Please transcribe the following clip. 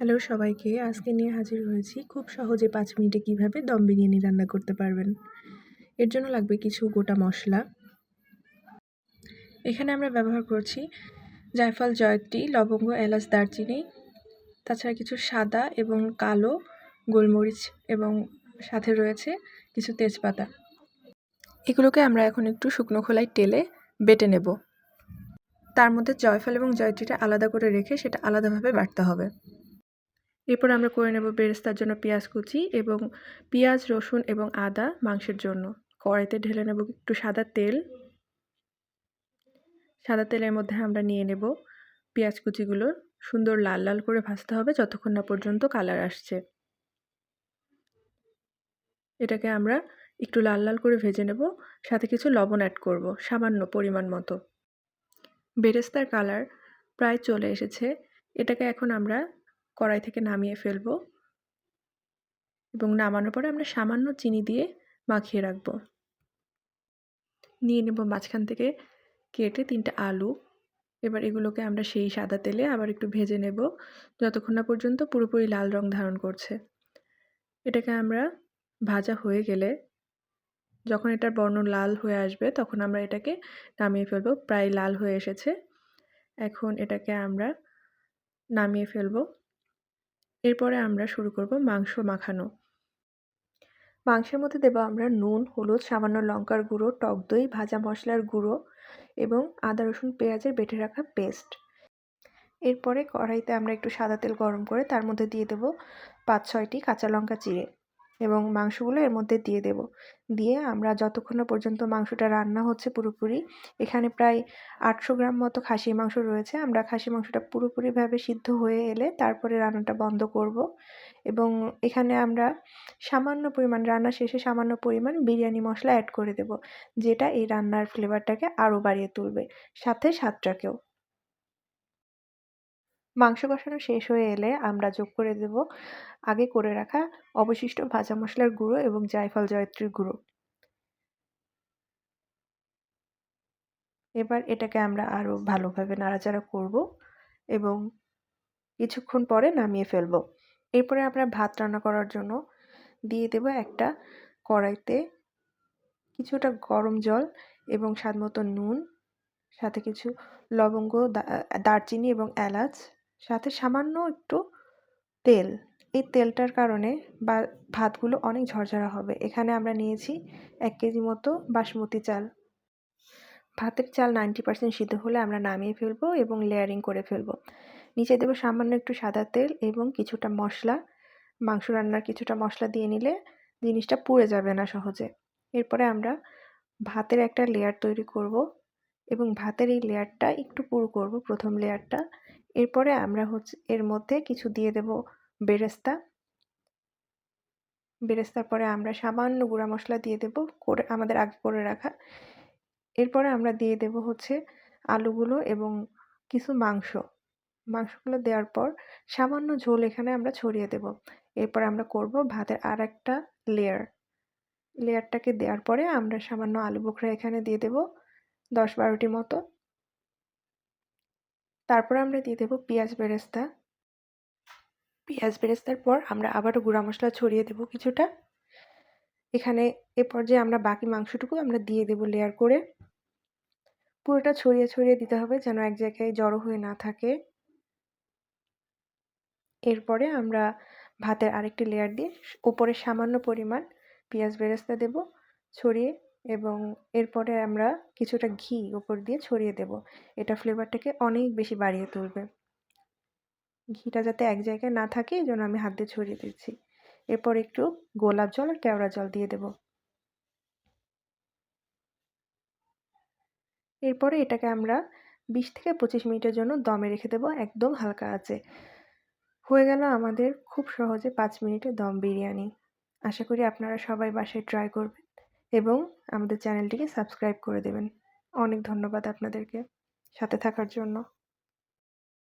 Hello সবাইকে, আজকে নিয়ে হাজির হয়েছি খুব সহজে পাঁচ মিনিটে কীভাবে দম বিরিয়ানি রান্না করতে পারবেন। এর জন্য লাগবে কিছু গোটা মশলা। এখানে আমরা ব্যবহার করছি জায়ফল জয়ত্রী, লবঙ্গ, এলাচ, দারচিনি, তাছাড়া কিছু সাদা এবং কালো গোলমরিচ এবং সাথে রয়েছে কিছু তেজপাতা। এগুলোকে আমরা এখন একটু শুকনো খোলায় টেলে বেটে নেব। তার মধ্যে জয়ফল এবং জয়ত্রীটা আলাদা করে রেখে সেটা আলাদাভাবে বাটতে হবে। এরপর আমরা করে নেব বেরেস্তার জন্য পেঁয়াজ কুচি এবং পেঁয়াজ, রসুন এবং আদা মাংসের জন্য। কড়াইতে ঢেলে নেব একটু সাদা তেল। সাদা তেলের মধ্যে আমরা নিয়ে নেব পেঁয়াজ কুচিগুলো। সুন্দর লাল লাল করে ভাজতে হবে যতক্ষণ না পর্যন্ত কালার আসছে। এটাকে আমরা একটু লাল লাল করে ভেজে নেব। সাথে কিছু লবণ অ্যাড করব, সামান্য পরিমাণ মতো। বেরেস্তার কালার প্রায় চলে এসেছে। এটাকে এখন আমরা কড়াই থেকে নামিয়ে ফেলব। এবং নামানোর পরে আমরা সামান্য চিনি দিয়ে মাখিয়ে রাখব। নিয়ে নেব মাঝখান থেকে কেটে তিনটা আলু। এবার এগুলোকে আমরা সেই সাদা তেলে আবার একটু ভেজে নেব। যতক্ষণ না পর্যন্ত পুরোপুরি লাল রং ধারণ করছে। এটাকে আমরা ভাজা হয়ে গেলে যখন এটার বর্ণ লাল হয়ে আসবে তখন আমরা এটাকে নামিয়ে ফেলব। প্রায় লাল হয়ে এসেছে। এখন এটাকে আমরা নামিয়ে ফেলব। এরপরে আমরা শুরু করব মাংস মাখানো। মাংসের মধ্যে দেবো আমরা নুন, হলুদ, সামান্য লঙ্কার গুঁড়ো, টক দই, ভাজা মশলার গুঁড়ো এবং আদা, রসুন, পেঁয়াজের বেটে রাখা পেস্ট। এরপরে কড়াইতে আমরা একটু সাদা তেল গরম করে তার মধ্যে দিয়ে দেবো পাঁচ ছয়টি কাঁচা লঙ্কা চিড়ে। এবং মাংসগুলো এর মধ্যে দিয়ে দেব। দিয়ে আমরা যতক্ষণ পর্যন্ত মাংসটা রান্না হচ্ছে পুরোপুরি, এখানে প্রায় আটশো গ্রাম মতো খাসির মাংস রয়েছে। আমরা খাসি মাংসটা পুরোপুরিভাবে সিদ্ধ হয়ে এলে তারপরে রান্নাটা বন্ধ করব এবং এখানে আমরা সামান্য পরিমাণ রান্না শেষে সামান্য পরিমাণ বিরিয়ানি মশলা অ্যাড করে দেব, যেটা এই রান্নার ফ্লেভারটাকে আরও বাড়িয়ে তুলবে, সাথে স্বাদটাকেও। মাংস কষানো শেষ হয়ে এলে আমরা যোগ করে দেব আগে করে রাখা অবশিষ্ট ভাজা মশলার গুঁড়ো এবং জায়ফল জয়ত্রীর গুঁড়ো। এবার এটাকে আমরা আরও ভালোভাবে নাড়াচাড়া করব এবং কিছুক্ষণ পরে নামিয়ে ফেলব। এরপরে আমরা ভাত রান্না করার জন্য দিয়ে দেব একটা কড়াইতে কিছুটা গরম জল এবং স্বাদ নুন, সাথে কিছু লবঙ্গ দারচিনি এবং এলাচ। সাথে সামান্য একটু তেল। এই তেলটার কারণে বা, ভাতগুলো অনেক ঝরঝরা হবে। এখানে আমরা নিয়েছি এক কেজি মতো বাসমতি চাল। ভাতের চাল নাইনটি পার্সেন্ট সিদ্ধ হলে আমরা নামিয়ে ফেলব এবং লেয়ারিং করে ফেলব। নিচে দেবো সামান্য একটু সাদা তেল এবং কিছুটা মশলা। মাংস রান্নার কিছুটা মশলা দিয়ে নিলে জিনিসটা পুড়ে যাবে না সহজে। এরপরে আমরা ভাতের একটা লেয়ার তৈরি করব এবং ভাতের এই লেয়ারটা একটু পুরো করব, প্রথম লেয়ারটা এরপরে আমরা হচ্ছে, এর মধ্যে কিছু দিয়ে দেব বেরেস্তা। বেরেস্তার পরে আমরা সামান্য গুঁড়া মশলা দিয়ে দেব করে, আমাদের আগে করে রাখা। এরপরে আমরা দিয়ে দেব হচ্ছে আলুগুলো এবং কিছু মাংস। মাংসগুলো দেওয়ার পর সামান্য ঝোল এখানে আমরা ছড়িয়ে দেব। এরপর আমরা করব ভাতের আর একটা লেয়ার লেয়ারটাকে দেওয়ার পরে আমরা সামান্য আলু বোখরা এখানে দিয়ে দেব দশ বারোটি মতো। তারপর আমরা দিয়ে দেবো পেঁয়াজ বেরেস্তা। পেঁয়াজ বেরেস্তার পর আমরা আবারও গুঁড়া মশলা ছড়িয়ে দেবো কিছুটা। এখানে এ পর্যায়ে আমরা বাকি মাংসটুকু আমরা দিয়ে দেবো লেয়ার করে। পুরোটা ছড়িয়ে ছড়িয়ে দিতে হবে যেন এক জায়গায় জড়ো হয়ে না থাকে। এরপরে আমরা ভাতের আরেকটি লেয়ার দিয়ে ওপরে সামান্য পরিমাণ পেঁয়াজ বেরেস্তা দেব ছড়িয়ে। এবং এরপরে আমরা কিছুটা ঘি ওপর দিয়ে ছড়িয়ে দেব। এটা ফ্লেভারটাকে অনেক বেশি বাড়িয়ে তুলবে। ঘিটা যাতে এক জায়গায় না থাকে, এই জন্য আমি হাত দিয়ে ছড়িয়ে দিচ্ছি। এরপর একটু গোলাপ জল আর কেওড়া জল দিয়ে দেব। এরপরে এটাকে আমরা বিশ থেকে পঁচিশ মিনিটের জন্য দমে রেখে দেবো, একদম হালকা আছে হয়ে গেল আমাদের খুব সহজে পাঁচ মিনিটে দম বিরিয়ানি। আশা করি আপনারা সবাই বাসায় ট্রাই করবেন। এবং আমাদের চ্যানেলটিকে সাবস্ক্রাইব করে দেবেন। অনেক ধন্যবাদ আপনাদেরকে। সাথে থাকার জন্য।